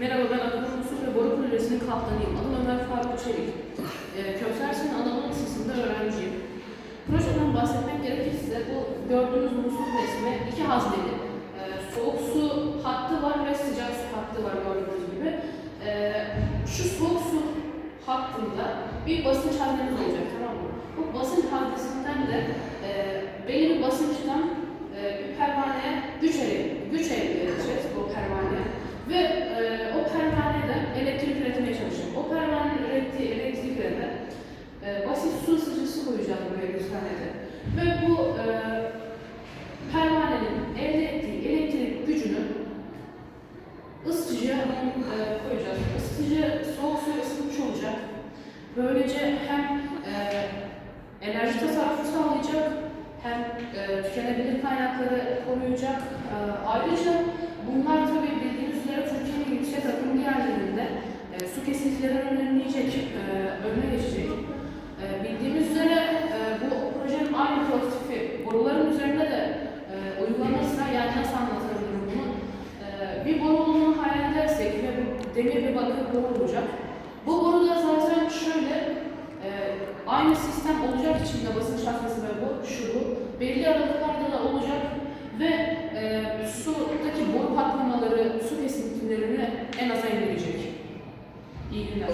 Merhaba ben Akademi Usul ve Boru Projesi'nin kaptanıyım. Adım Ömer Faruk Çelik. Ee, Köksersin Anadolu Lisesi'nde öğrenciyim. Projeden bahsetmek gerekirse bu gördüğünüz musluk resmi iki hazneli. Ee, soğuk su hattı var ve sıcak su hattı var gördüğünüz gibi. Ee, şu soğuk su hattında bir basınç haznemiz olacak tamam mı? Bu basınç haznesinden de Böylece hem e, enerji tasarrufu sağlayacak hem e, tükenebilir kaynakları koruyacak. E, ayrıca bunlar tabii bildiğiniz üzere Türkiye'nin yüksek akımlı yerlerinde e, su kesintilerini önleyecek, e, önüne geçecek. E, bildiğimiz üzere e, bu projenin aynı prototipi boruların üzerinde de e, uygulanırsa yani nasıl anlatabilirim bunu? E, bir boruluğunu hayal edersek ve demir bir bakır boru olacak. Bu boru da zaten şöyle e, aynı sistem olacak içinde basınç haznesi ve bu, şu bu. Belli aralıklarda da olacak ve e, sudaki boru patlamaları, su kesintilerini en aza indirecek. İyi günler.